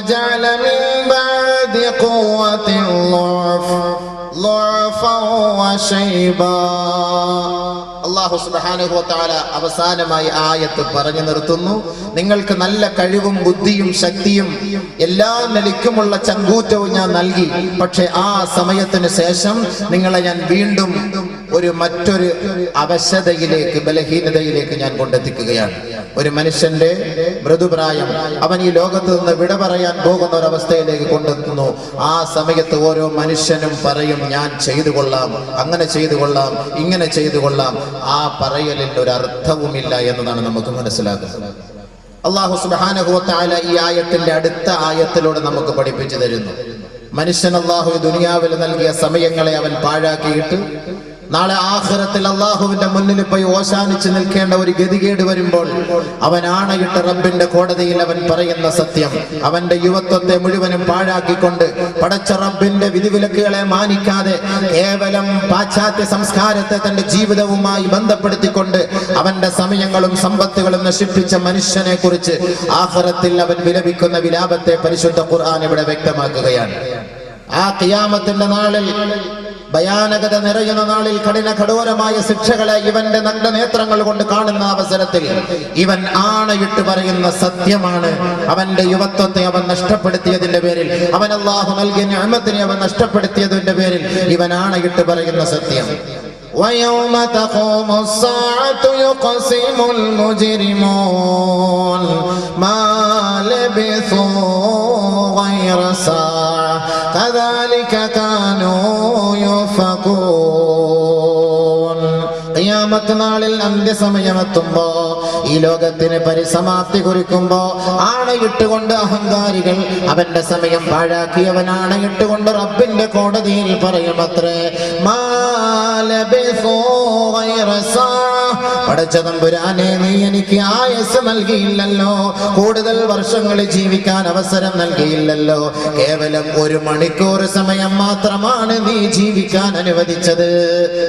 جعل من بعد قوة ضعف ضعفا وشيبا അള്ളാഹു സുബാനുഭവത്താല അവസാനമായി ആയത്ത് പറഞ്ഞു നിർത്തുന്നു നിങ്ങൾക്ക് നല്ല കഴിവും ബുദ്ധിയും ശക്തിയും എല്ലാ നിലയ്ക്കുമുള്ള ചങ്കൂറ്റവും ഞാൻ നൽകി പക്ഷെ ആ സമയത്തിന് ശേഷം നിങ്ങളെ ഞാൻ വീണ്ടും ഒരു മറ്റൊരു അവശതയിലേക്ക് ബലഹീനതയിലേക്ക് ഞാൻ കൊണ്ടെത്തിക്കുകയാണ്. ഒരു മനുഷ്യന്റെ മൃദുപ്രായം അവൻ ഈ ലോകത്ത് നിന്ന് വിട പറയാൻ പോകുന്ന ഒരു അവസ്ഥയിലേക്ക് കൊണ്ടെത്തുന്നു. ആ സമയത്ത് ഓരോ മനുഷ്യനും പറയും ഞാൻ ചെയ്തു കൊള്ളാം അങ്ങനെ ചെയ്തു കൊള്ളാം ഇങ്ങനെ ചെയ്തു കൊള്ളാം. ആ പറയലിൽ ഒരു അർത്ഥവുമില്ല എന്നതാണ് നമുക്ക് മനസ്സിലാക്കുന്നത്. അള്ളാഹു സുബാനഹുല ഈ ആയത്തിന്റെ അടുത്ത ആയത്തിലൂടെ നമുക്ക് പഠിപ്പിച്ചു തരുന്നു. മനുഷ്യൻ അള്ളാഹു ദുനിയാവിൽ നൽകിയ സമയങ്ങളെ അവൻ പാഴാക്കിയിട്ട് നാളെ ആഖിറത്തിൽ അള്ളാഹുവിന്റെ മുന്നിൽ പോയി ഓശാനിച്ച് നിൽക്കേണ്ട ഒരു ഗതികേട് വരുമ്പോൾ അവൻ ആണയിട്ട റബ്ബിന്റെ കോടതിയിൽ അവൻ പറയുന്ന സത്യം. അവന്റെ യുവത്വത്തെ മുഴുവനും പാഴാക്കിക്കൊണ്ട് പടച്ച റബ്ബിന്റെ വിധിവിലക്കുകളെ മാനിക്കാതെ കേവലം പാശ്ചാത്യ സംസ്കാരത്തെ തന്റെ ജീവിതവുമായി ബന്ധപ്പെടുത്തിക്കൊണ്ട് അവന്റെ സമയങ്ങളും സമ്പത്തുകളും നശിപ്പിച്ച മനുഷ്യനെ കുറിച്ച് ആഖിറത്തിൽ അവൻ വിലപിക്കുന്ന വിലാപത്തെ പരിശുദ്ധ ഖുർആൻ ഇവിടെ വ്യക്തമാക്കുകയാണ്. ആ കിയാമത്തിന്റെ നാളിൽ ഭയാനകത നിറയുന്ന നാളിൽ കഠിന കഠോരമായ ശിക്ഷകളെ ഇവന്റെ നഗ്ന നേത്രങ്ങൾ കൊണ്ട് കാണുന്ന അവസരത്തിൽ ഇവൻ ആണയിട്ട് പറയുന്ന സത്യമാണ് അവന്റെ യുവത്വത്തെ അവൻ നഷ്ടപ്പെടുത്തിയതിന്റെ പേരിൽ അവൻ അള്ളാഹു നൽകിയ ഞാമത്തിനെ അവൻ നഷ്ടപ്പെടുത്തിയതിന്റെ പേരിൽ ഇവൻ ആണയിട്ട് പറയുന്ന സത്യം ويوم تقوم الساعة يقسم المجرمون ما لبثوا غير ساعة كذلك كانوا ഖിയാമത്ത് നാളിൽ അന്ത്യസമയമെത്തുമ്പോ ഈ ലോകത്തിന് പരിസമാപ്തി കുറിക്കുമ്പോ ആണയിട്ടുകൊണ്ട് അഹങ്കാരികൾ അവന്റെ സമയം പാഴാക്കിയവൻ ആണയിട്ടുകൊണ്ട് റബ്ബിന്റെ കോടതിയിൽ പറയുമത്രേ മാലബിസൂ പടച്ച തമ്പുരാനെ നീ എനിക്ക് ആയസ് നൽകിയില്ലല്ലോ. കൂടുതൽ വർഷങ്ങൾ ജീവിക്കാൻ അവസരം നൽകിയില്ലല്ലോ. കേവലം ഒരു മണിക്കൂർ സമയം മാത്രമാണ് നീ ജീവിക്കാൻ അനുവദിച്ചത്.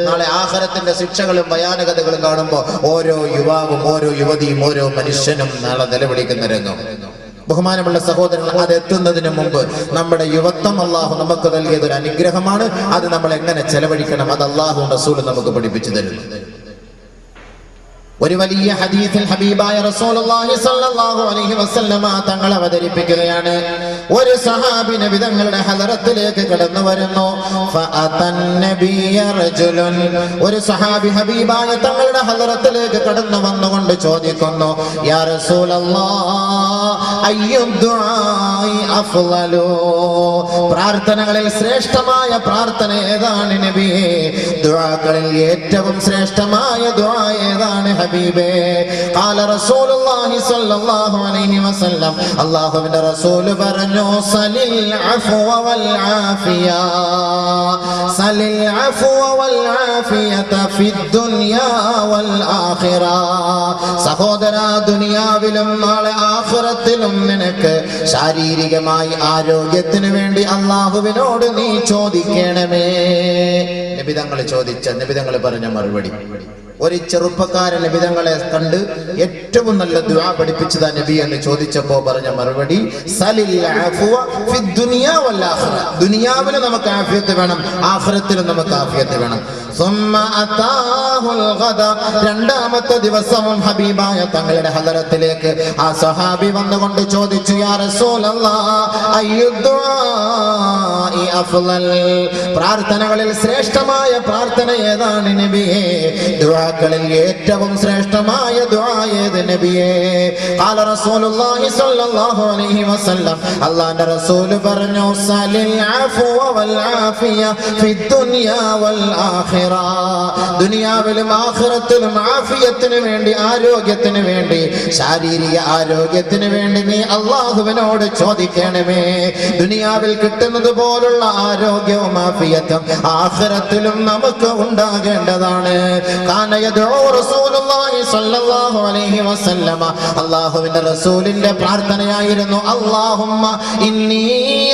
നാളെ ആഹാരത്തിന്റെ ശിക്ഷകളും ഭയാനകതകളും കാണുമ്പോൾ ഓരോ യുവാവും ഓരോ യുവതിയും ഓരോ മനുഷ്യനും നാളെ നിലവിളിക്കുന്ന രംഗം. ബഹുമാനമുള്ള സഹോദരങ്ങൾ അത് എത്തുന്നതിന് മുമ്പ് നമ്മുടെ യുവത്വം അള്ളാഹു നമുക്ക് നൽകിയത് ഒരു അനുഗ്രഹമാണ്. അത് നമ്മൾ എങ്ങനെ ചെലവഴിക്കണം? അത് അള്ളാഹു റസൂൽ നമുക്ക് പഠിപ്പിച്ചു തരുന്നു. ഒരു വലിയ ഹദീസിൽ ഹബീബായ റസൂലുള്ളാഹി സ്വല്ലല്ലാഹു അലൈഹി വസല്ലമ തങ്ങൾ അവതരിപ്പിക്കുകയാണ്. ഒരു സഹാബി നബി തങ്ങളുടെ ഹദറത്തിലേക്ക് കടന്നു വരുന്നു. ഒരു സഹാബി ഹബീബായ തങ്ങളുടെ ഹദറത്തിലേക്ക് കടന്നു വന്നുകൊണ്ട് ചോദിക്കുന്നു യാ അഫ്ളലു പ്രാർത്ഥനകളിൽ ശ്രേഷ്ഠമായ പ്രാർത്ഥന ഏതാണ് നബിയേ ദുആകളിൽ ഏറ്റവും ശ്രേഷ്ഠമായ ദുആ ഏതാണ് ഖാല റസൂലുള്ളാഹി സ്വല്ലല്ലാഹു അലൈഹി വസല്ലം. عليه റസൂൽ പറഞ്ഞു من അഫ്വ വൽ ആഫിയ. العفو അഫ്വ വൽ العفو والعافية ദുനിയാ വൽ ആഖിറ. സഹോദര ദുനിയാവിലും നാളെ ആഖിറത്തിലും നിനക്ക് ശാരീരികമായി ആരോഗ്യത്തിന് വേണ്ടി അള്ളാഹുവിനോട് നീ ചോദിക്കണമേ. നിബിതങ്ങൾ ചോദിച്ച നിബിതങ്ങൾ പറഞ്ഞ മറുപടി. ഒരു ചെറുപ്പക്കാരൻ വിധങ്ങളെ കണ്ട് ഏറ്റവും നല്ല ദുആ പഠിപ്പിച്ചതാ നബി എന്ന് ചോദിച്ചപ്പോ പറഞ്ഞ മറുപടി ദുനിയാവിന് നമുക്ക് ആഫിയത്ത് വേണം ആഹ്റത്തിലും നമുക്ക് ആഫിയത്ത് വേണം. രണ്ടാമത്തെ ദിവസവും ഹബീബായ തങ്ങളുടെ ഹലരത്തിലേക്ക് ആ സഹാബി വന്നുകൊണ്ട് ചോദിച്ചു പ്രാർത്ഥനകളിൽ ശ്രേഷ്ഠമായ പ്രാർത്ഥന ഏതാണ് നബിയെ ദുവാക്കളിൽ ഏറ്റവും ശ്രേഷ്ഠമായ ദുആ നബിയേ ഖാല റസൂലുള്ളാഹി സ്വല്ലല്ലാഹു അലൈഹി വസല്ലം. അല്ലാഹുവിന്റെ റസൂൽ പറഞ്ഞു സലിൽ അഫ്വ വൽ ആഫിയ ദുനിയാ വൽ ആഖിറ. ദുനിയാവിലും ആഹ്റത്തിലും ആഫിയത്തിന് വേണ്ടി ആരോഗ്യത്തിന് വേണ്ടി ശാരീരിക ആരോഗ്യത്തിന് വേണ്ടി നീ അള്ളാഹുവിനോട് ചോദിക്കണമേ. ദുനിയാവിൽ കിട്ടുന്നത് പോലുള്ള ആരോഗ്യവും ആഫിയത്തും ആഖിറത്തിലും നമുക്ക് ഉണ്ടാകേണ്ടതാണ്. കാനയതോ യദ്ഉ അള്ളാഹുവിന്റെ റസൂലിന്റെ പ്രാർത്ഥനയായിരുന്നു അള്ളാഹുമ്മ ഇന്നി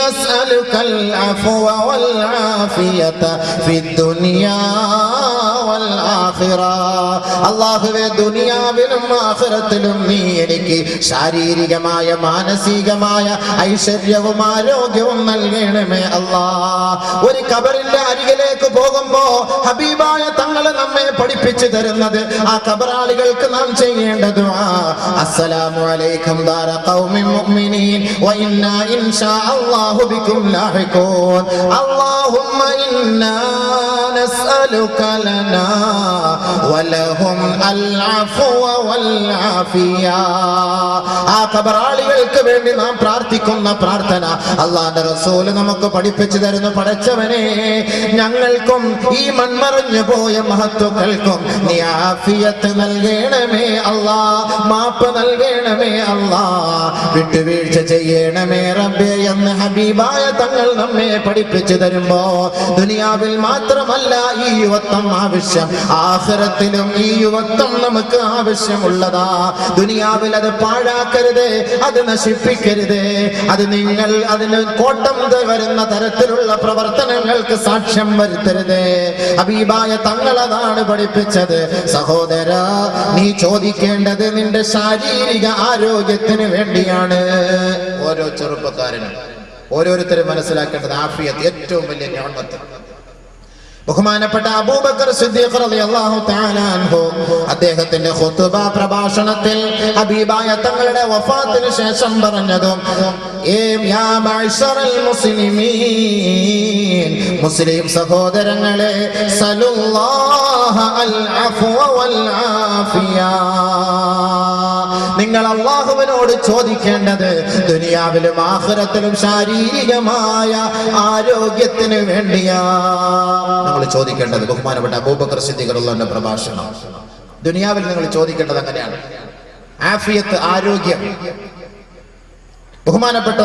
അസ്അലുക്കൽ അഫ്വ വൽ ആഫിയത ഫിദ് ദുനിയാ അള്ളാഹുവെ ദുനിയാവിലും ആഖിറത്തിലും നീ എനിക്ക് ശാരീരികമായ മാനസികമായ ഐശ്വര്യവും ആരോഗ്യവും നൽകണമേ അല്ലാ. ഒരു കബറിന്റെ അരികിലേക്ക് പോകുമ്പോ ഹബീബായ തങ്ങൾ നമ്മെ പഠിപ്പിച്ചു തരുന്നത് ആ കബറാളികൾക്ക് നാം ചെയ്യേണ്ടത് അസ്സലാമു അലൈക്കും ദാര ഖൗമി മുഅ്മിനീൻ. വ ഇന്നാ ഇൻഷാ അല്ലാഹു ബിക്കും ലാഹിഖൂൻ. അല്ലാഹുമ്മ ഇന്നാ നസ്അലുക വലഹും العفو والعافية. ആ കബറാളികൾക്ക് വേണ്ടി നാം പ്രാർത്ഥിക്കുന്ന പ്രാർത്ഥന അള്ളാന്റെ റസൂൽ നമുക്ക് പഠിപ്പിച്ചു തരുന്നു. പഠിച്ചവനെ ഞങ്ങൾക്കും ഈ മൺമറഞ്ഞു പോയ മഹത്വക്കൾക്കും നീ ആഫിയത്ത് നൽകണമേ അല്ലാ മാപ്പ് നൽകണമേ അല്ലാ വിട്ടുവീഴ്ച ചെയ്യണമേ റബ്ബേ എന്ന് ഹബീബായ തങ്ങൾ നമ്മെ പഠിപ്പിച്ചു തരുമ്പോ ദുനിയാവിൽ മാത്രമല്ല ഈ യുവത്വം ആവശ്യം ആഹ്റത്തിലും ഈ യുവത്വം നമുക്ക് ആവശ്യമുള്ളതാ. ദുനിയാവിൽ അത് പാഴാക്കരുത് അത് നശിപ്പിക്കരുത്. അത് നിങ്ങൾ അതിന് കോട്ടം വരുന്ന തരത്തിലുള്ള പ്രവർത്തനങ്ങൾക്ക് സാക്ഷ്യം വരുത്തരുത്. അബീബായ തങ്ങളതാണ് പഠിപ്പിച്ചത്. സഹോദര നീ ചോദിക്കേണ്ടത് നിന്റെ ശാരീരിക ആരോഗ്യത്തിന് വേണ്ടിയാണ്. ഓരോ ചെറുപ്പക്കാരനും ഓരോരുത്തരും മനസ്സിലാക്കേണ്ടത് ആഫിയത്ത് ഏറ്റവും വലിയ ഞാമത്ത് ബഹുമാനപ്പെട്ട അബൂബക്കർ സിദ്ദീഖ് റളിയല്ലാഹു തആല അൻഹു അദ്ദേഹത്തിന്റെ ഖുത്ബ പ്രഭാഷണത്തിൽ ഹബീബായ തങ്ങളുടെ വഫാത്തിന് ശേഷം പറഞ്ഞതും മുസ്ലിം സഹോദരങ്ങളെ നിങ്ങൾ അള്ളാഹുവിനോട് ചോദിക്കേണ്ടത് ദുനിയാവിലും ആഖിറത്തിലും ശാരീരികമായ ആരോഗ്യത്തിന് വേണ്ടിയാ. നമ്മൾ ചോദിക്കേണ്ടത് ബഹുമാനപ്പെട്ട അബൂബക്കർ സിദ്ദീഖറുള്ള പ്രഭാഷണം. ദുനിയാവിൽ നിങ്ങൾ ചോദിക്കേണ്ടത് അങ്ങനെയാണ്. ആഫിയത്ത് ആരോഗ്യം. ബഹുമാനപ്പെട്ട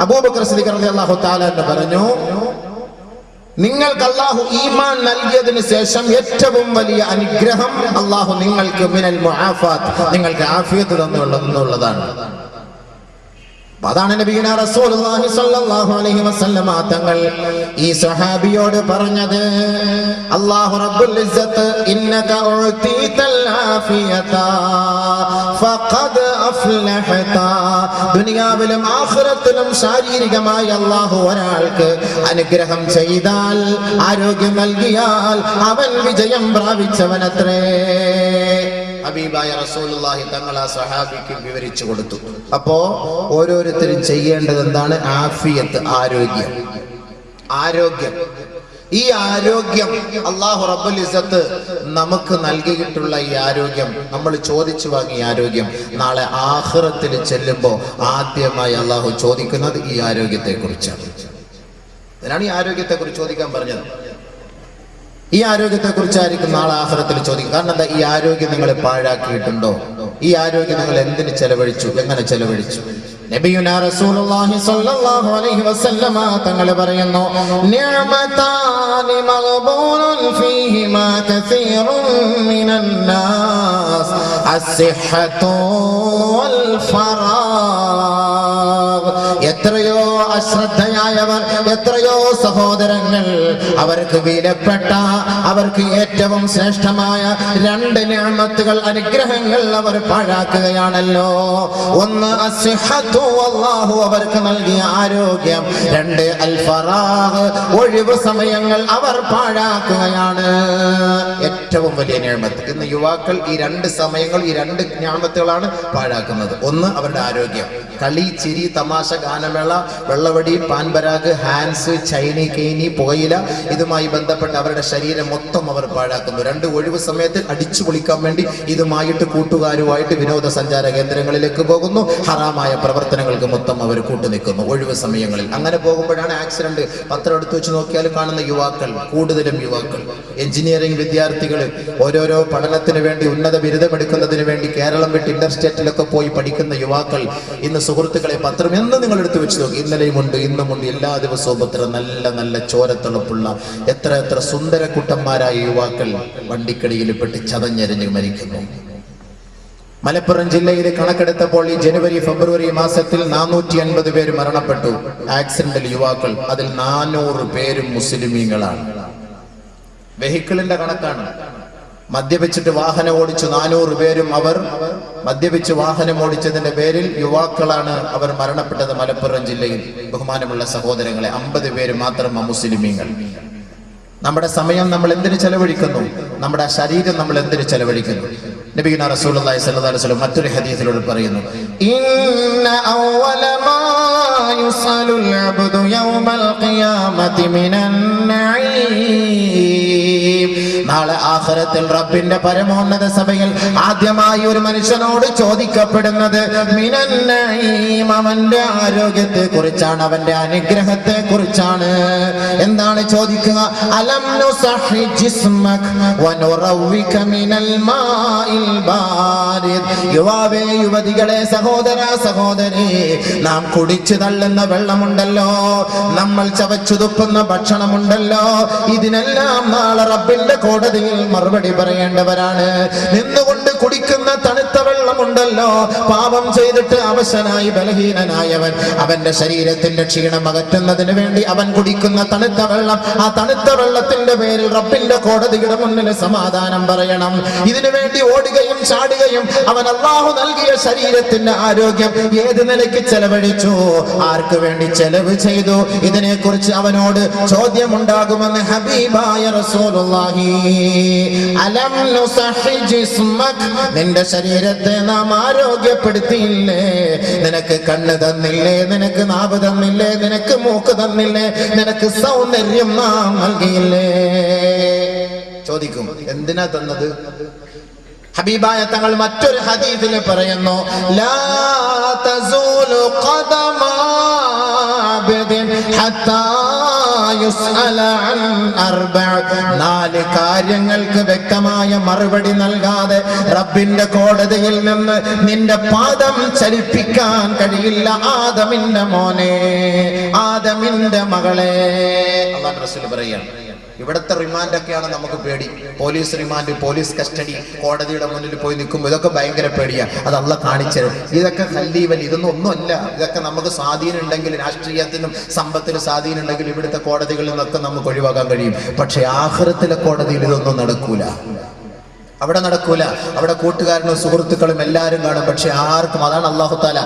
അബൂബക്കർ റളിയല്ലാഹു എന്ന് പറഞ്ഞു നിങ്ങൾക്ക് അള്ളാഹു ഈമാൻ നൽകിയതിനു ശേഷം ഏറ്റവും വലിയ അനുഗ്രഹം അള്ളാഹു നിങ്ങൾക്ക് മിനൽ മുആഫാത്ത് നിങ്ങൾക്ക് ആഫിയത്ത് തന്നുള്ളതാണ് അതാണ് നബീന റസൂലുള്ളാഹി സ്വല്ലല്ലാഹു അലൈഹി വസല്ലമ തങ്ങൾ ഈ സ്വഹാബിയോട് പറഞ്ഞത്. അല്ലാഹു റബ്ബുൽ ഇസ്സത്ത് ഇന്നക ഉഅതീതൽ ആഫിയത ഫഖദ് അഫ്ലഹത. ദുനിയാവിലും ആഖിറത്തിലും ശാരീരികമായി അല്ലാഹു ഒരാൾക്ക് അനുഗ്രഹം ചെയ്താൽ ആരോഗ്യം നൽകിയാൽ അവൻ വിജയം പ്രാപിച്ചവനത്രേ. ഹബീബായ റസൂലുള്ളാഹി തങ്ങൾ ആ സഹാബിക്ക് വിവരിച്ചു കൊടുത്തു. അപ്പോ ഓരോരുത്തരും ചെയ്യേണ്ടത് എന്താണ്? ആഫിയത്ത് ആരോഗ്യം. ആരോഗ്യം. ഈ ആരോഗ്യം അള്ളാഹു റബ്ബുൽ ഇസത്ത് നമുക്ക് നൽകിയിട്ടുള്ള ഈ ആരോഗ്യം നമ്മൾ ചോദിച്ചു വാങ്ങിയ ആരോഗ്യം നാളെ ആഹ്റത്തിൽ ചെല്ലുമ്പോൾ ആദ്യമായി അള്ളാഹു ചോദിക്കുന്നത് ഈ ആരോഗ്യത്തെ കുറിച്ചാണ് അതിനാണ് ഈ ആരോഗ്യത്തെ കുറിച്ച് ചോദിക്കാൻ പറഞ്ഞത്. ഈ ആരോഗ്യത്തെ കുറിച്ചായിരിക്കും നാളെ ആഹ്റത്തിൽ ചോദിക്കും. കാരണം എന്താ? ഈ ആരോഗ്യം നിങ്ങൾ പാഴാക്കിയിട്ടുണ്ടോ? ഈ ആരോഗ്യം നിങ്ങൾ എന്തിന് ചെലവഴിച്ചു? എങ്ങനെ ചെലവഴിച്ചു? തങ്ങൾ പറയുന്നു നിഅമതാനി മഗ്ബൂനുൻ ഫറാഗ് എത്രയോ സഹോദരങ്ങൾ അവർക്ക് വിലപ്പെട്ട അവർക്ക് ഏറ്റവും ശ്രേഷ്ഠമായ രണ്ട് ഞാമത്തുകൾ അനുഗ്രഹങ്ങൾ അവർ പാഴാക്കുകയാണല്ലോ. ഒന്ന് അല്ലാഹു അവർക്ക് നൽകിയ ആരോഗ്യം. രണ്ട് അൽഫറാഹ് ഒഴിവ് സമയങ്ങൾ അവർ പാഴാക്കുകയാണ്. ഏറ്റവും വലിയ ഞാമത്ത്. ഇന്ന് യുവാക്കൾ ഈ രണ്ട് സമയങ്ങൾ ഈ രണ്ട് ഞാമത്തുകളാണ് പാഴാക്കുന്നത്. ഒന്ന് അവരുടെ ആരോഗ്യം. കളി ചിരി തമാശ ഗാനമേള വെള്ളവടി പാൻപരാഗ് ഹാൻസ് ചൈനി കെയ്നി പുകയില ഇതുമായി ബന്ധപ്പെട്ട് അവരുടെ ശരീരം മൊത്തം അവർ പാഴാക്കുന്നു. രണ്ട് ഒഴിവ് സമയത്ത് അടിച്ചു പൊളിക്കാൻ വേണ്ടി ഇതുമായിട്ട് കൂട്ടുകാരുമായിട്ട് വിനോദസഞ്ചാര കേന്ദ്രങ്ങളിലേക്ക് പോകുന്നു. ഹറാമായ പ്രവർത്തനങ്ങൾക്ക് മൊത്തം അവർ കൂട്ടുനിൽക്കുന്നു ഒഴിവ് സമയങ്ങളിൽ. അങ്ങനെ പോകുമ്പോഴാണ് ആക്സിഡന്റ്. പത്രം എടുത്തു വെച്ച് നോക്കിയാലും കാണുന്ന യുവാക്കൾ കൂടുതലും യുവാക്കൾ എഞ്ചിനീയറിംഗ് വിദ്യാർത്ഥികൾ ഓരോരോ പഠനത്തിന് വേണ്ടി ഉന്നത ബിരുദമെടുക്കുന്നതിന് വേണ്ടി കേരളം വിട്ട് ഇന്റർസ്റ്റേറ്റിലൊക്കെ പോയി പഠിക്കുന്ന യുവാക്കൾ ഇന്ന് സുഹൃത്തുക്കളെ പത്രം എന്ന് നിങ്ങൾ എടുത്തു വെച്ച് നോക്കി. ഇന്നലെയും ഉണ്ട് ഇന്നുമുണ്ട് എല്ലാ ദിവസവും അത്ര നല്ല നല്ല ചോരത്തിളപ്പുള്ള എത്ര എത്ര സുന്ദര കുട്ടന്മാരായ യുവാക്കൾ വണ്ടിക്കടിയിൽ പെട്ട് ചതഞ്ഞെരിഞ്ഞ് മരിക്കുന്നു. മലപ്പുറം ജില്ലയിൽ കണക്കെടുത്തപ്പോൾ ഈ ജനുവരി ഫെബ്രുവരി മാസത്തിൽ നാനൂറ്റി അൻപത് പേര് മരണപ്പെട്ടു. ആക്സിഡന്റിൽ യുവാക്കൾ അതിൽ നാനൂറ് പേരും മുസ്ലിമീങ്ങളാണ്. വെഹിക്കിളിന്റെ കണക്കാണ്. മദ്യപിച്ചിട്ട് വാഹനം ഓടിച്ചു നാനൂറ് പേരും അവർ മദ്യപിച്ച് വാഹനം ഓടിച്ചതിന്റെ പേരിൽ യുവാക്കളാണ് അവർ മരണപ്പെട്ടത് മലപ്പുറം ജില്ലയിൽ. ബഹുമാനമുള്ള സഹോദരങ്ങളെ അമ്പത് പേര് മാത്രം മുസ്ലിമീങ്ങൾ. നമ്മുടെ സമയം നമ്മൾ എന്തിനു ചെലവഴിക്കുന്നു? നമ്മുടെ ശരീരം നമ്മൾ എന്തിനു ചെലവഴിക്കുന്നു? നബീന സ്വല്ലല്ലാഹു അലൈഹി മറ്റൊരു ഹദീസിലൂടെ പറയുന്നു. ഇന്ന അവല മാ യുസലുൽ അബ്ദു യൗമൽ നാളെ ആഖിറത്തിൽ റബ്ബിന്റെ പരമോന്നത സഭയിൽ ആദ്യമായി ഒരു മനുഷ്യനോട് ചോദിക്കപ്പെടുന്നത് അവന്റെ ആരോഗ്യത്തെ കുറിച്ചാണ് അവന്റെ അനുഗ്രഹത്തെ കുറിച്ചാണ് എന്താണ് ചോദിക്കുക? അലം യുവാവേ യുവതികളെ സഹോദര സഹോദരി നാം കുടിച്ചു തള്ളുന്ന വെള്ളമുണ്ടല്ലോ നമ്മൾ ചവച്ചു തുപ്പുന്ന ഭക്ഷണമുണ്ടല്ലോ ഇതിനെല്ലാം നാളെ റബ്ബിന്റെ കോടതിയിൽ മറുപടി പറയേണ്ടവരാണ്. നിന്നുകൊണ്ട് കുടിക്കുന്ന തണുത്ത വെള്ളമുണ്ടല്ലോ. പാപം ചെയ്തിട്ട് അവശനായി ബലഹീനനായവൻ അവന്റെ ശരീരത്തിന്റെ ക്ഷീണം അകറ്റുന്നതിന് വേണ്ടി അവൻ കുടിക്കുന്ന തണുത്ത വെള്ളം ആ തണുത്ത വെള്ളത്തിന്റെ പേരിൽ റബ്ബിന്റെ കോടതിയുടെ മുന്നിൽ സമാധാനം പറയണം. ഇതിനു വേണ്ടി ഓടുകയും ചാടുകയും അവൻ അള്ളാഹു നൽകിയ ശരീരത്തിന്റെ ആരോഗ്യം ഏത് നിലയ്ക്ക് ചെലവഴിച്ചു? ആർക്ക് വേണ്ടി ചെലവ് ചെയ്തു? ഇതിനെക്കുറിച്ച് അവനോട് ചോദ്യമുണ്ടാകുമെന്ന് ഹബീബായ റസൂലുള്ളാഹി അലം ജിസ്മക് നിന്റെ ശരീരത്തെ നാം ആരോഗ്യപ്പെടുത്തിയില്ലേ? നിനക്ക് കണ്ണ് തന്നില്ലേ? നിനക്ക് നാവ് തന്നില്ലേ? നിനക്ക് മൂക്ക് തന്നില്ലേ? നിനക്ക് സൗന്ദര്യം നാം നൽകിയില്ലേ? ചോദിക്കും എന്തിനാ തന്നത്? ഹബീബായ തങ്ങൾ മറ്റൊരു ഹദീസിൽ പറയുന്നു ലാ തസൂലു ഖദമാ ബിദിൻ ഹത്താ നാല് കാര്യങ്ങൾക്ക് വ്യക്തമായ മറുപടി നൽകാതെ റബ്ബിന്റെ കോടതിയിൽ നിന്ന് നിന്റെ പാദം ചലിപ്പിക്കാൻ കഴിയില്ല ആദമിന്റെ മോനെ ആദമിന്റെ മകളെ. അള്ളാഹു റസൂൽ പറയുകയാണ്. ഇവിടുത്തെ റിമാൻഡ് ഒക്കെയാണ് നമുക്ക് പേടി. പോലീസ് റിമാൻഡ് പോലീസ് കസ്റ്റഡി കോടതിയുടെ മുന്നിൽ പോയി നിൽക്കുമ്പോൾ ഇതൊക്കെ ഭയങ്കര പേടിയാണ് അത് കാണിച്ചത്. ഇതൊക്കെ ഹല്ലീവൽ ഇതൊന്നും ഒന്നുമല്ല. ഇതൊക്കെ നമുക്ക് സ്വാധീനം ഉണ്ടെങ്കിൽ രാഷ്ട്രീയത്തിനും സമ്പത്തിനും സ്വാധീനം ഉണ്ടെങ്കിൽ ഇവിടുത്തെ കോടതികളിൽ നിന്നൊക്കെ നമുക്ക് ഒഴിവാക്കാൻ കഴിയും. പക്ഷേ ആഹ്റത്തിലെ കോടതിയിൽ ഇതൊന്നും നടക്കൂല. അവിടെ നടക്കൂല. അവിടെ കൂട്ടുകാരനും സുഹൃത്തുക്കളും എല്ലാവരും കാണും. പക്ഷെ ആർക്കും അതാണ് അള്ളാഹു താല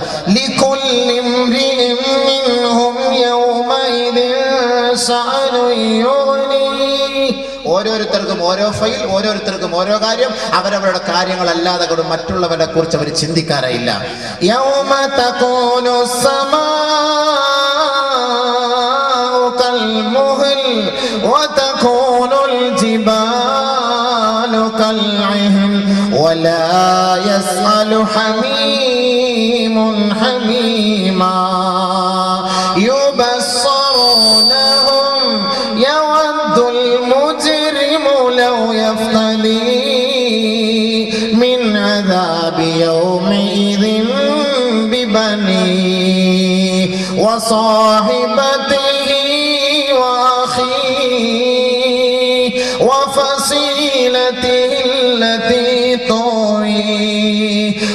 ഓരോരുത്തർക്കും ഓരോ ഫയൽ ഓരോരുത്തർക്കും ഓരോ കാര്യം. അവരവരുടെ കാര്യങ്ങളല്ലാതെ കൊണ്ട് മറ്റുള്ളവരെ കുറിച്ച് അവർ ചിന്തിക്കാറില്ല യൗമ സമാ കൽമുഹൽ ولا يسأل حميم حميما.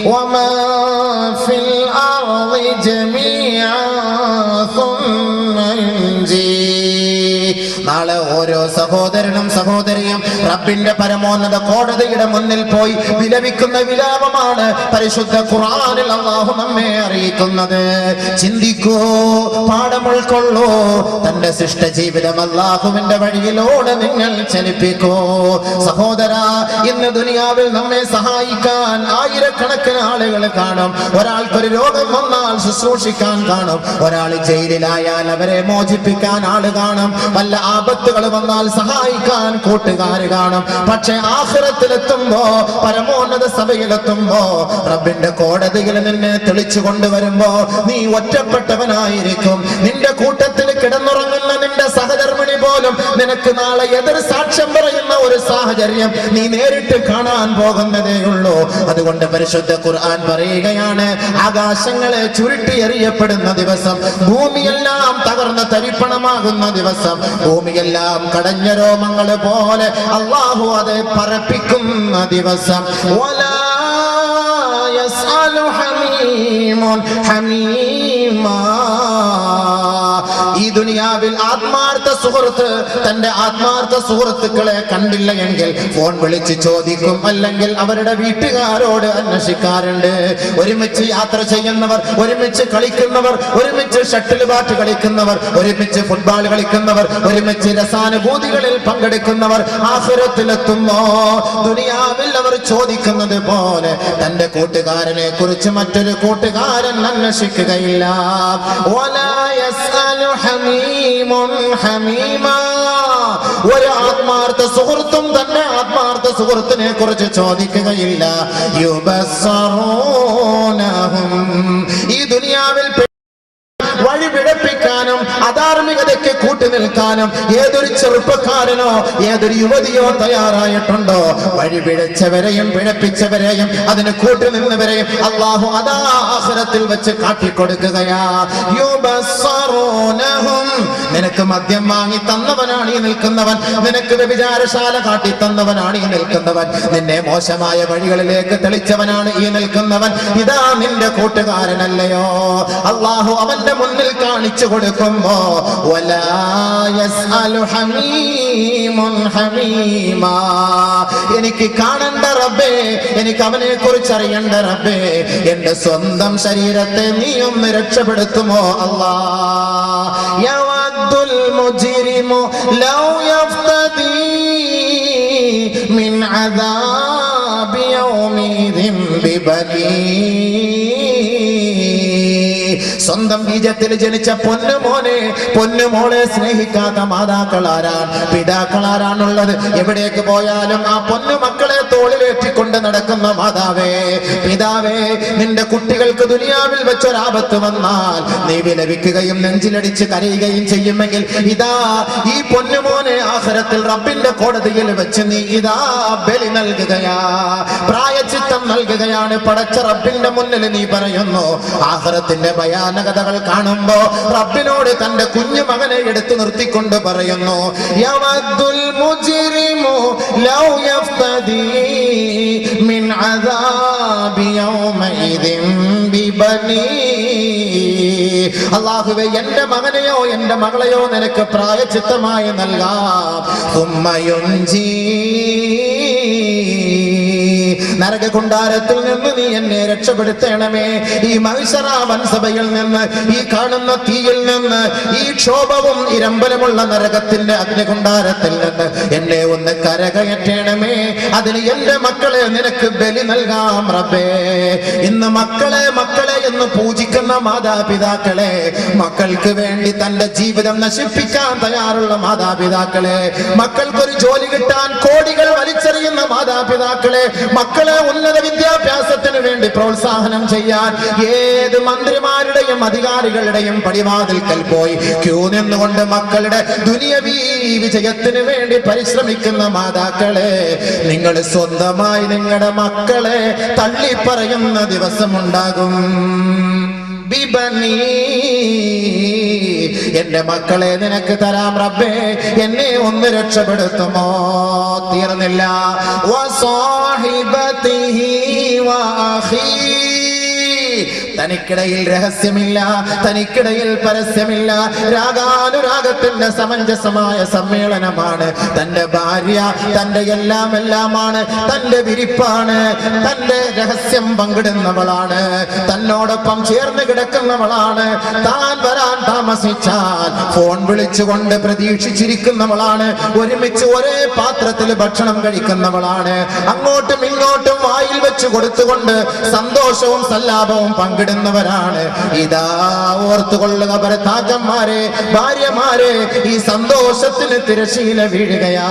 ওয়ামা നാളെ ഓരോ സഹോദരനും സഹോദരിയും റബ്ബിന്റെ പരമോന്നത കോടതിയുടെ മുന്നിൽ പോയി വിലപിക്കുന്ന വിലാപമാണ് പരിശുദ്ധ ഖുറാനിൽ അള്ളാഹു നമ്മെ അറിയിക്കുന്നത്. ചിന്തിക്കൂ പാഠം ഉൾക്കൊള്ളൂ. തന്റെ ശിഷ്ട ജീവിതം അള്ളാഹുവിന്റെ വഴിയിലൂടെ നിങ്ങൾ ചലിപ്പിക്കൂ. സഹോദര ഇന്ന് ദുനിയാവിൽ നമ്മെ സഹായിക്കാൻ ആയിരക്കണക്കിന് ആളുകൾ കാണും. ഒരാൾക്കൊരു രോഗം വന്നാൽ ശുശ്രൂഷിക്കാൻ കാണും. ഒരാൾ ജയിലിലായാൽ അവരെ മോചിപ്പിക്കാൻ ആൾ കാണും. വല്ല ആപത്തുകൾ വന്നാൽ സഹായിക്കാൻ കൂട്ടുകാർ കാണും. പക്ഷെ ആഹ്റത്തിലെത്തുമ്പോ പരമോന്നത സഭയിലെത്തുമ്പോ റബ്ബിന്റെ കോടതിയിൽ നിന്നെ തെളിച്ചു കൊണ്ടുവരുമ്പോ നീ ഒറ്റപ്പെട്ടവനായിരിക്കും. നിന്റെ കൂട്ടത്തിൽ കിടന്നുറങ്ങുന്ന നിന്റെ സഹധർമ്മിണി പോലും നിനക്ക് നാളെ എതിർ സാക്ഷ്യം പറയുന്ന ഒരു സാഹചര്യം നീ നേരിട്ട് കാണാൻ പോകുന്നതേ ഉള്ളൂ. അതുകൊണ്ട് പരിശുദ്ധ ഖുർആൻ പറയുകയാണ് ആകാശങ്ങളെ ചുരുട്ടി എറിയപ്പെടുന്ന ദിവസം ഭൂമിയെല്ലാം തകർന്ന് തരിപ്പണമാകുന്ന ദിവസം എല്ലാം കടഞ്ഞ രോമങ്ങൾ പോലെ അള്ളാഹു അത് പറപ്പിക്കുന്ന ദിവസം. ഹമീമോൻ ഹമീമാ ഈ ദുനിയാവിൽ ആത്മാർത്ഥ സുഹൃത്ത് തന്റെ ആത്മാർത്ഥ സുഹൃത്തുക്കളെ കണ്ടില്ല എങ്കിൽ ഫോൺ വിളിച്ച് ചോദിക്കും. അല്ലെങ്കിൽ അവരുടെ വീട്ടുകാരോട് അന്വേഷിക്കാറുണ്ട്. ഒരുമിച്ച് യാത്ര ചെയ്യുന്നവർ ഒരുമിച്ച് കളിക്കുന്നവർ ഒരുമിച്ച് ഷട്ടിൽ ബാറ്റ് കളിക്കുന്നവർ ഒരുമിച്ച് ഫുട്ബോൾ കളിക്കുന്നവർ ഒരുമിച്ച് രസാനുഭൂതികളിൽ പങ്കെടുക്കുന്നവർ ആസുരത്തിലെത്തുമ്പോ ദുനിയാവിൽ അവർ ചോദിക്കുന്നത് പോലെ തന്റെ കൂട്ടുകാരനെ കുറിച്ച് മറ്റൊരു കൂട്ടുകാരൻ അന്വേഷിക്കുകയില്ല. ഓലായ ഹമീമുൻ ഹമീമാ. ഒരു ആത്മാർത്ഥ സുഹൃത്തും തന്നെ ആത്മാർത്ഥ സുഹൃത്തിനെ കുറിച്ച് ചോദിക്കുകയില്ല. ഈ ദുനിയാവിൽ വഴി പിഴപ്പിക്കാനും അധാർമികതയ്ക്ക് കൂട്ടി നിൽക്കാനും ഏതൊരു ചെറുപ്പക്കാരനോ ഏതൊരു യുവതിയോ തയ്യാറായിട്ടുണ്ടോ? വഴി പിഴച്ചവരെയും പിഴപ്പിച്ചവരെയും അതിന് കൂട്ടി നിന്നവരെയും അള്ളാഹു അതാഹരത്തിൽ വെച്ച് കാട്ടിക്കൊടുക്കുകയാ. നിനക്ക് മദ്യം വാങ്ങി തന്നവനാണ് ഈ നിൽക്കുന്നവൻ. നിനക്ക് വ്യഭിചാരശാല കാട്ടി തന്നവനാണ് ഈ നിൽക്കുന്നവൻ. നിന്നെ മോശമായ വഴികളിലേക്ക് തെളിച്ചവനാണ് ഈ നിൽക്കുന്നവൻ. ഇതാ നിന്റെ കൂട്ടുകാരനല്ലയോ? അള്ളാഹു അവന്റെ മുന്നിൽ കാണിച്ചു കൊടുക്കുമ്പോ. എനിക്ക് കാണണ്ട റബ്ബേ എനിക്ക് അവനെ കുറിച്ച് അറിയണ്ട റബ്ബേ. എന്റെ സ്വന്തം ശരീരത്തെ നീ ഒന്ന് രക്ഷപ്പെടുത്തുമോ അല്ലാ? യവദ്ദുൽ لو യഫ്തദി മിൻ അദാബി യൗമിദിൻ ബിബനീ. സ്വന്തം ബീജത്തിൽ ജനിച്ച പൊന്നുമോനെ പൊന്നുമോളെ സ്നേഹിക്കാത്ത മാതാക്കളാരാണ് പിതാക്കളാരാണുള്ളത്. എവിടേക്ക് പോയാലും ആ പൊന്നു മക്കളെ തോളിലേറ്റിക്കൊണ്ട് നടക്കുന്ന മാതാവേ പിതാവേ നിന്റെ കുട്ടികൾക്ക് ദുനിയാവിൽ വെച്ചൊരാപത്ത് വന്നാൽ നീ വിലപിക്കുകയും നെഞ്ചിലടിച്ച് കരയുകയും ചെയ്യുമെങ്കിൽ ഇതാ ഈ പൊന്നുമോനെ ആഹരത്തിൽ റബ്ബിന്റെ കോടതിയിൽ വെച്ച് നീ ഇതാ ബലി നൽകുകയാ. പ്രായച്ചിത്തം നൽകുകയാണ്. പടച്ച റബ്ബിന്റെ മുന്നിൽ നീ പറയുന്നു ആഹരത്തിന്റെ ഭയാനകതകൾ കാണുമ്പോ റബ്ബിനോട് തന്റെ കുഞ്ഞു മകനെ എടുത്തു നിർത്തിക്കൊണ്ട് പറയുന്നു യവദ്ദുൽ മുജ്രിമു ലൗ യഫ്തദി മിൻ عذاب يومئذ ബിബനീ. അള്ളാഹുവെ എന്റെ മകനെയോ എന്റെ മകളെയോ നിനക്ക് പ്രായച്ചിത്തമായി നൽകാം. സുമ്മയുഞ്ചീ നരക കുണ്ടാരത്തിൽ നിന്ന് നീ എന്നെ രക്ഷപ്പെടുത്തണമേ. ഈ മത്സര വൻസഭയിൽ നിന്ന് ഈ കാണുന്ന തീയിൽ നിന്ന് ഈ ക്ഷോഭവും ഇരമ്പലമുള്ള നരകത്തിന്റെ അഗ്നികുണ്ടാരത്തിൽ നിന്ന് എന്നെ ഒന്ന് കരകയറ്റണമേ. അതിന് എന്റെ മക്കളെ നിനക്ക് ബലി നൽകാം റബ്ബേ. ഇന്ന് മക്കളെ മക്കളെ എന്ന് പൂജിക്കുന്ന മാതാപിതാക്കളെ മക്കൾക്ക് വേണ്ടി തന്റെ ജീവിതം നശിപ്പിക്കാൻ തയ്യാറുള്ള മാതാപിതാക്കളെ മക്കൾക്കൊരു ജോലി കിട്ടാൻ കോടികൾ വലിച്ചെറിയുന്ന മാതാപിതാക്കളെ മക്കളെ ഉന്നത വിദ്യാഭ്യാസത്തിന് വേണ്ടി പ്രോത്സാഹനം ചെയ്യാൻ ഏത് മന്ത്രിമാരുടെയും അധികാരികളുടെയും പടിവാതിൽക്കൽ പോയി. ക്യൂ നിന്നുകൊണ്ട് മക്കളുടെ ദുനിയവീ വിജയത്തിന് വേണ്ടി പരിശ്രമിക്കുന്ന മാതാക്കളെ നിങ്ങൾ സ്വന്തമായി നിങ്ങളുടെ മക്കളെ തള്ളിപ്പറയുന്ന ദിവസമുണ്ടാകും. ബിബനീ എന്റെ മക്കളെ നിനക്ക് തരാം റബ്ബേ. എന്നെ ഒന്ന് രക്ഷപ്പെടുത്തുമോ? തീർന്നില്ല. തനിക്കിടയിൽ രഹസ്യമില്ല തനിക്കിടയിൽ പരസ്യമില്ല. രാഗാനുരാഗത്തിന്റെ സമഞ്ജസമായ സമ്മേളനമാണ്. തന്റെ ഭാര്യ തന്റെ എല്ലാം എല്ലാമാണ് തന്റെ വിരിപ്പാണ് തന്റെ രഹസ്യം പങ്കിടുന്നവളാണ് തന്നോടൊപ്പം ചേർന്ന് കിടക്കുന്നവളാണ്. താൻ വരാൻ താമസിച്ചാൽ ഫോൺ വിളിച്ചുകൊണ്ട് പ്രതീക്ഷിച്ചിരിക്കുന്നവളാണ്. ഒരുമിച്ച് ഒരേ പാത്രത്തിൽ ഭക്ഷണം കഴിക്കുന്നവളാണ്. അങ്ങോട്ടും ഇങ്ങോട്ടും വായിൽ വെച്ച് കൊടുത്തുകൊണ്ട് സന്തോഷവും സല്ലാപവും പങ്കിടുന്നവരാണ്. ഇതാ ഓർത്തുകൊള്ളുക ഭരതാജന്മാരെ ഭാര്യമാരെ ഈ സന്തോഷത്തിന് തിരശീല വീഴുകയാ.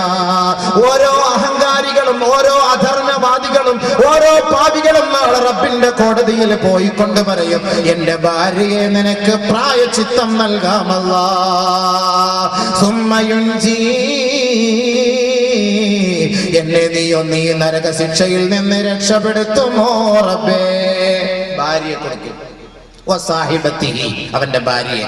ഓരോ അഹങ്കാരികളും ഓരോ അധർമ്മവാദികളും ഓരോ പാവികളും നാളെ റബ്ബിന്റെ കോടതിയിൽ പോയി കൊണ്ട് പറയും എന്റെ ഭാര്യയെ നിനക്ക് പ്രായച്ചിത്തം നൽകാമല്ല. സുമ്മയുഞ്ചീ എന്നെ നീ ഒന്ന് ഈ നരക ശിക്ഷയിൽ നിന്ന് രക്ഷപ്പെടുത്തുമോ റബ്ബേ? ഭാര്യയെ കൊടുക്കും. അവന്റെ ഭാര്യയെ.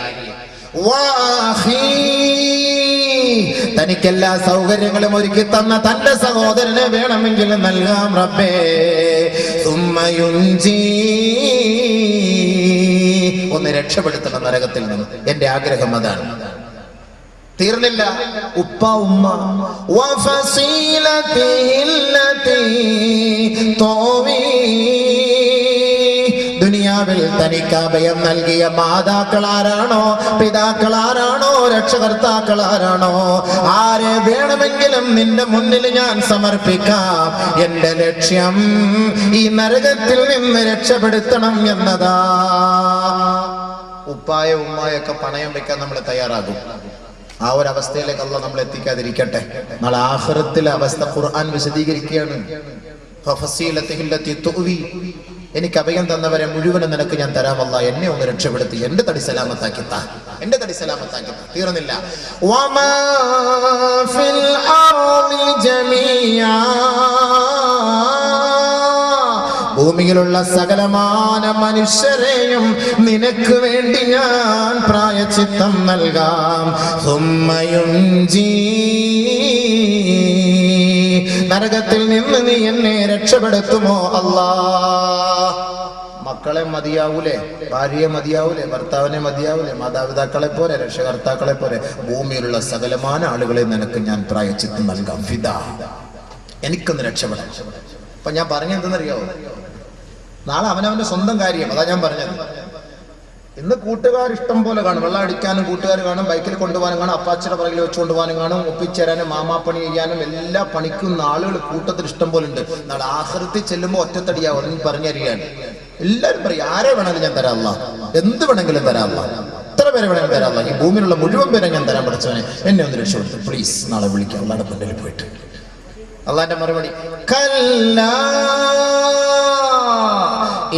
തനിക്കെല്ലാ സൗകര്യങ്ങളും ഒരുക്കി തന്ന തന്റെ സഹോദരനെ വേണമെങ്കിൽ നൽകാം റബ്ബേ. ഒന്ന് രക്ഷപ്പെടുത്തണം നരകത്തിൽ നിന്ന്. എന്റെ ആഗ്രഹം അതാണ്. തീർന്നില്ല. ഉപ്പ ഉമ്മ. ദുനിയാവിൽ തനിക്ക് അഭയം നൽകിയ മാതാക്കളാരാണോ? പിതാക്കളാരാണോ? രക്ഷകർത്താക്കളാരാണോ? ആരെ വേണമെങ്കിലും നിന്റെ മുന്നിൽ ഞാൻ സമർപ്പിക്കാം. എന്റെ ലക്ഷ്യം ഈ നരകത്തിൽ നിന്ന് രക്ഷപ്പെടുത്തണം എന്നതാ. ഉപ്പായ ഉമ്മായൊക്കെ പണയം വെക്കാൻ നമ്മൾ തയ്യാറാകും. ആ ഒരു അവസ്ഥയിലേക്ക് അല്ല നമ്മൾ എത്തിക്കാതിരിക്കട്ടെ. നാളെ ആഹ്റത്തിലെ അവസ്ഥ ഖുർആൻ വിശദീകരിക്കുകയാണ്. എനിക്ക് അഭയം തന്നവരെ മുഴുവനും നിനക്ക് ഞാൻ തരാമല്ല എന്നെ ഒന്ന് രക്ഷപ്പെടുത്തി. എന്റെ തടി സലാമത്താക്കി എന്റെ തടി സലാമത്താക്കി താ. തീർന്നില്ല. ഭൂമിയിലുള്ള സകലമാന മനുഷ്യരെയും നിനക്ക് വേണ്ടി ഞാൻ പ്രായച്ചിത്തം നൽകാം. സുമ്മയുഞ്ചീ നരകത്തിൽ നിന്ന് നീ എന്നെ രക്ഷപ്പെടുത്തുമോ അല്ലാ? മക്കളെ മതിയാവൂലേ? ഭാര്യയെ മതിയാവൂലേ? ഭർത്താവിനെ മതിയാവൂലേ? മാതാപിതാക്കളെ പോലെ രക്ഷകർത്താക്കളെ പോലെ ഭൂമിയിലുള്ള സകലമാന ആളുകളെ നിനക്ക് ഞാൻ പ്രായച്ചിത്തം നൽകാം. ഫിദ. എനിക്കൊന്ന് രക്ഷപ്പെടാം അപ്പൊ ഞാൻ പറഞ്ഞെന്തെന്നറിയാവോ നാളെ അവനവന്റെ സ്വന്തം കാര്യം അതാ ഞാൻ പറഞ്ഞത്. ഇന്ന് കൂട്ടുകാർ ഇഷ്ടം പോലെ കാണും. വെള്ളം അടിക്കാനും കൂട്ടുകാർ കാണും ബൈക്കിൽ കൊണ്ടുപോകാനും കാണും അപ്പാച്ചിയുടെ പുറകിൽ വെച്ച് കൊണ്ടുപോകാനും കാണും ഒപ്പിച്ചേരാനും മാമാപ്പണി ചെയ്യാനും എല്ലാ പണിക്കുന്ന ആളുകൾ കൂട്ടത്തിൽ ഇഷ്ടം പോലെ ഉണ്ട്. നാളെ ആഹൃത്തിൽ ചെല്ലുമ്പോൾ ഒറ്റത്തടിയാവും. എന്ന് പറഞ്ഞറിയാണ് എല്ലാവരും പറയും ആരെ വേണമെങ്കിലും ഞാൻ തരാമല്ല. എന്ത് വേണമെങ്കിലും തരാമല്ല. എത്ര പേരെ വേണമെങ്കിലും തരാമല്ല ഈ ഭൂമിയിലുള്ള മുഴുവൻ പേരെ ഞാൻ തരാൻ പഠിച്ചവനെ. എന്നെ ഒന്ന് രക്ഷപ്പെടുത്തു. പ്ലീസ് നാളെ വിളിക്കാം. അള്ളാന്റെ മുന്നിൽ പോയിട്ട്. അള്ളാന്റെ മറുപടി കല്ല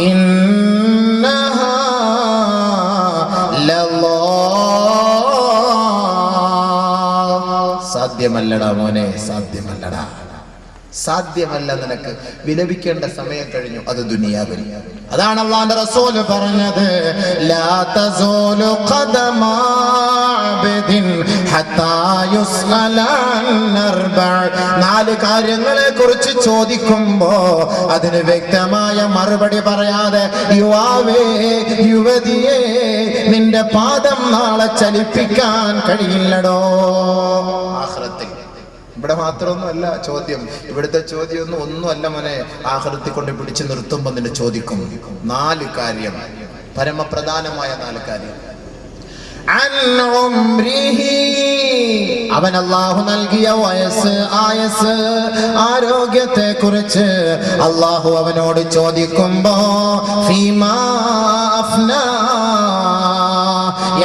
ഇന്നഹാ ലല്ലാ. സാധ്യമല്ലടാ മോനെ സാധ്യമല്ലടാ സാധ്യമല്ല നിനക്ക്. വിലപിക്കേണ്ട സമയം കഴിഞ്ഞു. അത് ദുനിയാവിൽ. അതാണ് അള്ളാന്റെ റസൂൽ പറഞ്ഞത്. നാല് കാര്യങ്ങളെ കുറിച്ച് ചോദിക്കുമ്പോ അതിന് വ്യക്തമായ മറുപടി പറയാതെ യുവാവേ യുവതിയെ നിന്റെ പാദം നാളെ ചലിപ്പിക്കാൻ കഴിയില്ലടോ. ആഖിറത്തിൽ ഇവിടെ മാത്രമൊന്നുമല്ല ചോദ്യം. ഇവിടുത്തെ ചോദ്യം ഒന്നും ഒന്നുമല്ല മോനെ. ആഹൃത്തി കൊണ്ട് പിടിച്ചു നിർത്തുമ്പോൾ നിന്നെ ചോദിക്കും. നാല് കാര്യം. പരമപ്രധാനമായ നാല് കാര്യം. അവൻ അള്ളാഹു നൽകിയ വയസ്സ് ആയസ് ആരോഗ്യത്തെ കുറിച്ച് അള്ളാഹു അവനോട് ചോദിക്കുമ്പോ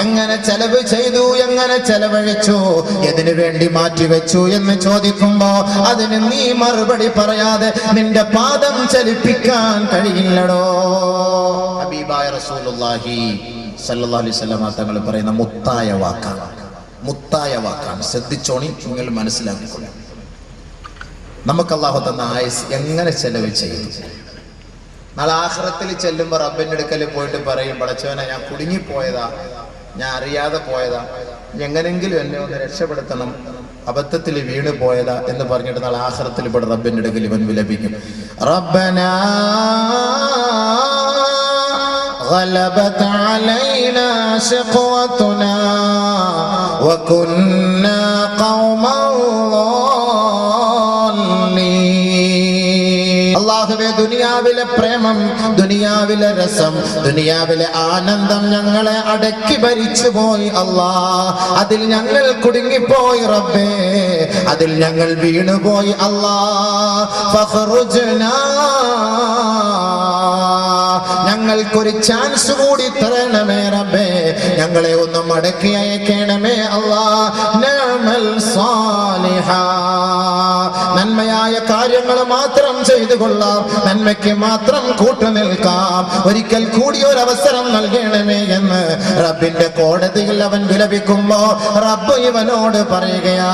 എങ്ങനെ ചെലവ് ചെയ്തു എങ്ങനെ ചെലവഴിച്ചു എതിനു വേണ്ടി മാറ്റിവെച്ചു എന്ന് ചോദിക്കുമ്പോ അതിന് നീ മറുപടി പറയാതെ നിന്റെ പാദം ചലിപ്പിക്കാൻ കഴിയില്ലടോ. ഹബീബായ റസൂലുള്ളാഹി സല്ലല്ലാഹു അലൈഹി തങ്ങൾ പറയുന്ന മുത്തായ വാക്കാണ് മുത്തായ വാക്കാണ്. ശ്രദ്ധിച്ചോണി നിങ്ങൾ മനസ്സിലാക്കിക്കൊള്ളു നമുക്ക് അള്ളാഹു തന്ന ആയസ് എങ്ങനെ ചെലവ് ചെയ്തു? നാളെ ആഹ്റത്തിൽ ചെല്ലുമ്പോൾ റബ്ബിന്റെ അടുക്കൽ പോയിട്ട് പറയും പടച്ചവനെ ഞാൻ കുടുങ്ങിപ്പോയതാ. ഞാൻ അറിയാതെ പോയതാ. എങ്ങനെങ്കിലും എന്നെ ഒന്ന് രക്ഷപ്പെടുത്തണം. അബദ്ധത്തിൽ വീണ് പോയതാ എന്ന് പറഞ്ഞിട്ട് നാളെ ആഹ്റത്തിൽ ഇവിടെ റബ്ബിന്റെ അടുക്കൽ ഇവൻ വിലപിക്കും റബ്ബനാ غلبت علينا شقوتنا وكنا ദുനിയാവിലെ പ്രേമം ദുനിയാവിലെ രസം ദുനിയാവിലെ ആനന്ദം ഞങ്ങളെ അടക്കി ഭരിച്ചു പോയി അല്ലാ. അതിൽ ഞങ്ങൾ കുടുങ്ങിപ്പോയി റബ്ബേ. അതിൽ ഞങ്ങൾ വീണുപോയി അല്ലാ. ഞങ്ങൾക്കൊരു ചാൻസ് കൂടി തരണമേ റബ്ബേ. ഞങ്ങളെ ഒന്ന് മടക്കി അയക്കണമേ അല്ലാ. നഅമൽ സാലിഹ നന്മയായ കാര്യങ്ങൾ മാത്രം ചെയ്തു കൊള്ളാം. നന്മയ്ക്ക് മാത്രം കൂട്ടു നിൽക്കാം. ഒരിക്കൽ കൂടി ഒരു അവസരം നൽകണമേ എന്ന് റബ്ബിന്റെ കോടതിയിൽ അവൻ വിലപിക്കുമ്പോ റബ്ബ് ഇവനോട് പറയുകയാ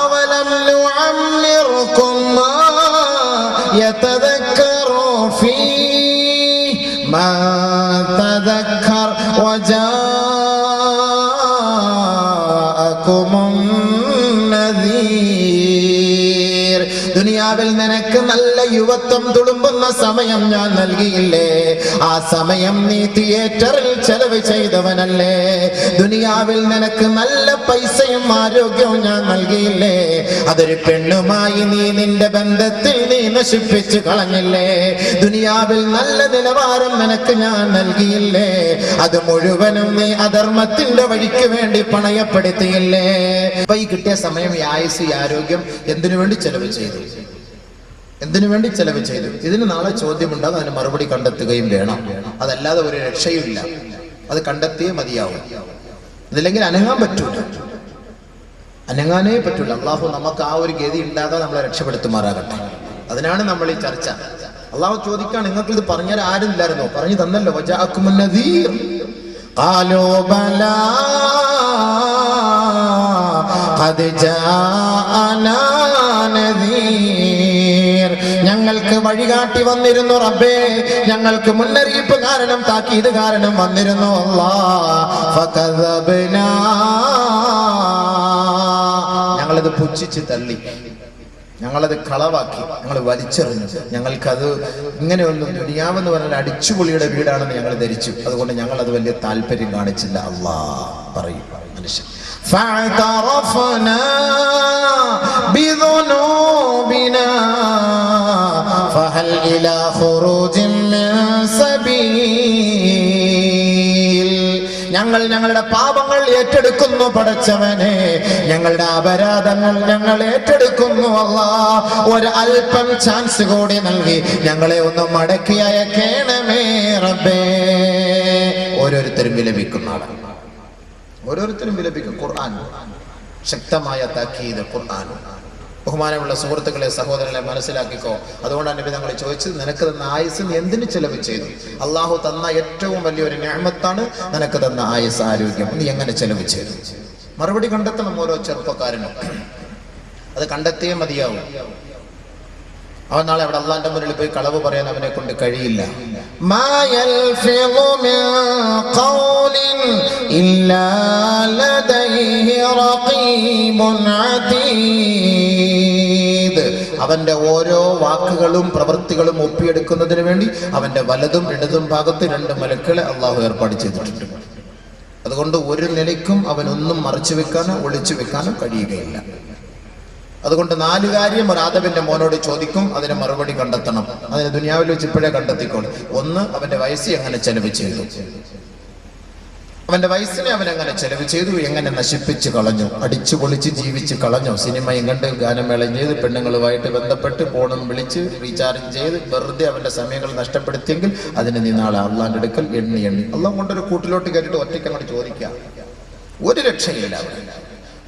അവലം നുഅമ്മിറുക്കും ദുനിയാവിൽ നിനക്ക് നല്ല യുവത്വം തുളുമ്പുന്ന സമയം ഞാൻ നൽകിയില്ലേ? ആ സമയം നീ തിയേറ്ററിൽ ചെലവ് ചെയ്തവനല്ലേ? ദുനിയാവിൽ നിനക്ക് നല്ല പൈസയും ആരോഗ്യവും ഞാൻ നൽകിയില്ലേ? അതൊരു പെണ്ണുമായി നീ നിന്റെ ബന്ധത്തിൽ നീ നശിപ്പിച്ചു കളഞ്ഞില്ലേ? ദുനിയാവിൽ നല്ല നിലവാരം നിനക്ക് ഞാൻ നൽകിയില്ലേ? അത് മുഴുവനും നീ അധർമ്മത്തിന്റെ വഴിക്ക് വേണ്ടി പണയപ്പെടുത്തിയില്ലേ? അപ്പൊ ഈ കിട്ടിയ സമയം ആയുസ് ആരോഗ്യം എന്തിനു വേണ്ടി ചെലവ് ചെയ്തു? എന്തിനു വേണ്ടി ചെലവ് ചെയ്തു? ഇതിന് നാളെ ചോദ്യമുണ്ട് അതിന് മറുപടി കണ്ടെത്തുകയും വേണം. അതല്ലാതെ ഒരു രക്ഷയുമില്ല. അത് കണ്ടെത്തിയേ മതിയാവും. ഇതില്ലെങ്കിൽ അനങ്ങാൻ പറ്റൂല. അനങ്ങാനേ പറ്റൂല. അള്ളാഹു നമുക്ക് ആ ഒരു ഗതി ഉണ്ടാകാതെ നമ്മളെ രക്ഷപ്പെടുത്തുമാറാകട്ടെ. അതിനാണ് നമ്മൾ ഈ ചർച്ച. അള്ളാഹു ചോദിക്കാൻ നിങ്ങൾക്ക് ഇത് പറഞ്ഞാൽ ആരും ഇല്ലായിരുന്നോ പറഞ്ഞു തന്നല്ലോ വജാഅക്കുമുൻ നദീർ. ഖാലൂ വഴികാട്ടി വന്നിരുന്നു റബ്ബേ ഞങ്ങൾക്ക് മുന്നറിയിപ്പ് കാരണം താക്കീത് കാരണം വന്നിരുന്നു അല്ലാ ഫകദബ്നാ. ഞങ്ങളത് പുച്ഛിച്ച് തള്ളി ഞങ്ങളത് കളവാക്കി ഞങ്ങൾ വലിച്ചെറിഞ്ഞു ഞങ്ങൾക്കത് ഇങ്ങനെയൊന്നും ദുനിയാവെന്ന് പറഞ്ഞാൽ അടിച്ചുപൊളിയുടെ വീടാണെന്ന് ഞങ്ങൾ ധരിച്ചു അതുകൊണ്ട് ഞങ്ങൾ അത് വലിയ താല്പര്യം കാണിച്ചില്ല അല്ലാ പറയും മനുഷ്യൻ فاعترفنا بذنوبنا فهل إلى خروج من سبيل ഞങ്ങൾ ഞങ്ങളുടെ പാപങ്ങൾ ഏറ്റെടുക്കുന്നു പടച്ചവനെ ഞങ്ങളുടെ അപരാധങ്ങൾ ഞങ്ങൾ ഏറ്റെടുക്കുന്നു അല്ല ഒരു അല്പം ചാൻസ് കൂടി നൽകി ഞങ്ങളെ ഒന്ന് മടക്കി അയക്കേണമേ റബ്ബേ ഓരോരുത്തരും വിലപിക്കുന്ന ആളാണ് ഓരോരുത്തരും വിലപിക്കും ഖുർആൻ ശക്തമായ താക്കീത് ഖുർആൻ ബഹുമാനമുള്ള സുഹൃത്തുക്കളെ സഹോദരനെ മനസ്സിലാക്കിക്കോ. അതുകൊണ്ടാണ് നബി തങ്ങൾ ചോദിച്ചത് നിനക്ക് തന്ന ആയുസ് നീ എന്തിനു ചെലവ് ചെയ്തു? അള്ളാഹു തന്ന ഏറ്റവും വലിയൊരു ഞാമത്താണ് നിനക്ക് തന്ന ആയുസ് ആരോഗ്യം. നീ എങ്ങനെ ചെലവ് ചെയ്തു? മറുപടി കണ്ടെത്തണം ഓരോ ചെറുപ്പക്കാരനും. അത് കണ്ടെത്തിയേ മതിയാവും. അവൻ നാളെ അവിടെ അള്ളാന്റെ മുന്നിൽ പോയി കളവ് പറയാൻ അവനെ കൊണ്ട് കഴിയില്ല. ഇല്ലാ ലദൈഹി അതീദ് അവന്റെ ഓരോ വാക്കുകളും പ്രവൃത്തികളും ഒപ്പിയെടുക്കുന്നതിന് വേണ്ടി അവന്റെ വലതും ഇടതും ഭാഗത്ത് രണ്ട് മലക്കളെ അള്ളാഹു ഏർപ്പാട് ചെയ്തിട്ടുണ്ട്. അതുകൊണ്ട് ഒരു നിലയ്ക്കും അവനൊന്നും മറച്ചു വെക്കാനോ ഒളിച്ചു വെക്കാനോ കഴിയുകയില്ല. അതുകൊണ്ട് നാല് കാര്യം ഒരു ആദവിന്റെ മോനോട് ചോദിക്കും അതിന് മറുപടി കണ്ടെത്തണം. അതിന് ദുനിയാവിൽ വെച്ച് ഇപ്പോഴേ കണ്ടെത്തിക്കോളും. ഒന്ന് അവന്റെ വയസ്സ് എങ്ങനെ ചെലവ് ചെയ്തു? അവന്റെ വയസ്സിനെ അവൻ എങ്ങനെ ചെലവ് ചെയ്തു എങ്ങനെ നശിപ്പിച്ച് കളഞ്ഞു? അടിച്ചു പൊളിച്ച് ജീവിച്ച് കളഞ്ഞു. സിനിമയും കണ്ട് ഗാനമേളയും ചെയ്ത് പെണ്ണുങ്ങളുമായിട്ട് ബന്ധപ്പെട്ട് ഫോണും വിളിച്ച് റീചാർജ് ചെയ്ത് വെറുതെ അവന്റെ സമയങ്ങൾ നഷ്ടപ്പെടുത്തിയെങ്കിൽ അതിന് നീ നാളെ അള്ളാന്റെ അടുക്കൽ എണ്ണി എണ്ണി. അള്ളാഹ് കൊണ്ടൊരു കൂട്ടിലോട്ട് കയറിയിട്ട് ഒറ്റയ്ക്ക് അങ്ങോട്ട് ചോദിക്കാം ഒരു രക്ഷയില്ല അവൻ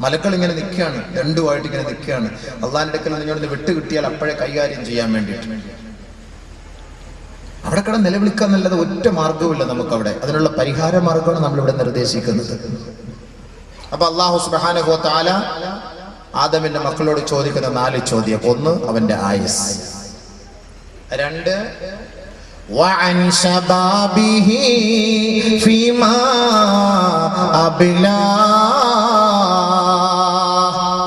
മലക്കൾ ഇങ്ങനെ നിൽക്കുകയാണ് രണ്ടുമായിട്ട് ഇങ്ങനെ നിൽക്കുകയാണ്. അള്ളാന്റെ അടുക്കൽ നിന്നോട് വിട്ട് കിട്ടിയാൽ അപ്പോഴേ കൈകാര്യം ചെയ്യാൻ വേണ്ടിയിട്ട്. അവിടെ കിടന്ന് നിലവിളിക്കാൻ നല്ലത് ഒറ്റ മാർഗവുമില്ല നമുക്ക് അവിടെ അതിനുള്ള പരിഹാര മാർഗമാണ് നമ്മൾ ഇവിടെ നിർദ്ദേശിക്കുന്നത് അപ്പൊ അള്ളാഹു സുബാനുഹോ താല ആദമിന്റെ മക്കളോട് ചോദിക്കുന്ന നാല് ചോദ്യം ഒന്ന് അവന്റെ ആയുസ് രണ്ട് وعن شبابه فيما أبلاه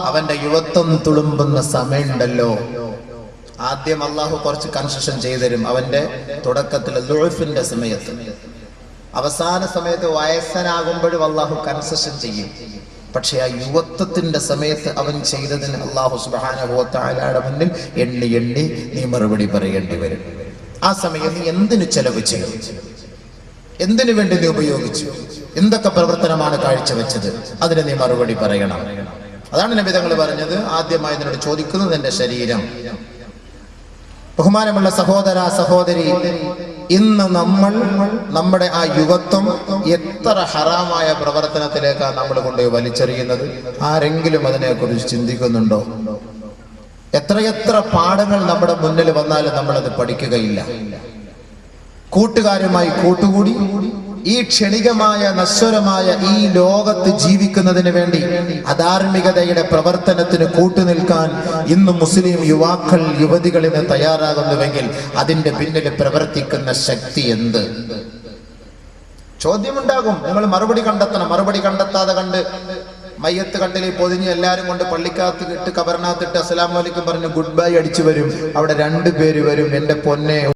അവന്റെ യുവത്വം തുളുമ്പുന്ന സമയമുണ്ടല്ലോ ആദ്യം അള്ളാഹു കുറച്ച് കൺസെഷൻ ചെയ്തുതരും. അവന്റെ തുടക്കത്തിൽ ലുഴഫിന്റെ സമയത്ത്. അവസാന സമയത്ത് വയസ്സനാകുമ്പോഴും അള്ളാഹു കൺസെഷൻ ചെയ്യും. പക്ഷെ ആ യുവത്വത്തിന്റെ സമയത്ത് അവൻ ചെയ്തതിന് അള്ളാഹു സുബാനുഭവത്തായാലയുടെ മുന്നിൽ എണ്ണി എണ്ണി നീ മറുപടി പറയേണ്ടി വരും. ആ സമയം നീ എന്തിനു ചെലവ് ചെയ്തു എന്തിനു വേണ്ടി നീ ഉപയോഗിച്ചു? എന്തൊക്കെ പ്രവർത്തനമാണ് കാഴ്ചവെച്ചത്? അതിന് നീ മറുപടി പറയണം. അതാണ് നബി തങ്ങൾ പറഞ്ഞത്. ആദ്യമായി നിന്നോട് ചോദിക്കുന്നത് എന്റെ ശരീരം. ബഹുമാനമുള്ള സഹോദര സഹോദരി ഇന്ന് നമ്മൾ നമ്മുടെ ആ യുവത്വം എത്ര ഹറാമായ പ്രവർത്തനത്തിലേക്കാണ് നമ്മൾ കൊണ്ടുപോയി വലിച്ചെറിയുന്നത്? ആരെങ്കിലും അതിനെക്കുറിച്ച് ചിന്തിക്കുന്നുണ്ടോ? എത്രയെത്ര പാഠങ്ങൾ നമ്മുടെ മുന്നിൽ വന്നാലും നമ്മളത് പഠിക്കുകയില്ല. കൂട്ടുകാരുമായി കൂട്ടുകൂടി ഈ ക്ഷണികമായ നശ്വരമായ ഈ ലോകത്ത് ജീവിക്കുന്നതിന് വേണ്ടി അധാർമികതയുടെ പ്രവർത്തനത്തിന് കൂട്ടുനിൽക്കാൻ ഇന്ന് മുസ്ലിം യുവാക്കൾ യുവതികളിന് തയ്യാറാകുന്നുവെങ്കിൽ അതിന്റെ പിന്നിൽ പ്രവർത്തിക്കുന്ന ശക്തി എന്ത്? ചോദ്യമുണ്ടാകും. നിങ്ങൾ മറുപടി കണ്ടെത്തണം. മറുപടി കണ്ടെത്താതെ കണ്ട് മയ്യത്ത് കണ്ടിലെ പൊതിഞ്ഞ് എല്ലാവരും കൊണ്ട് പള്ളിക്കകത്ത് ഇട്ട് കബറിനകത്തിട്ട് അസ്സലാമു അലൈക്കും പറഞ്ഞ് ഗുഡ് ബൈ അടിച്ചു വരും. അവിടെ രണ്ടു പേര് വരും. എന്റെ പൊന്നെ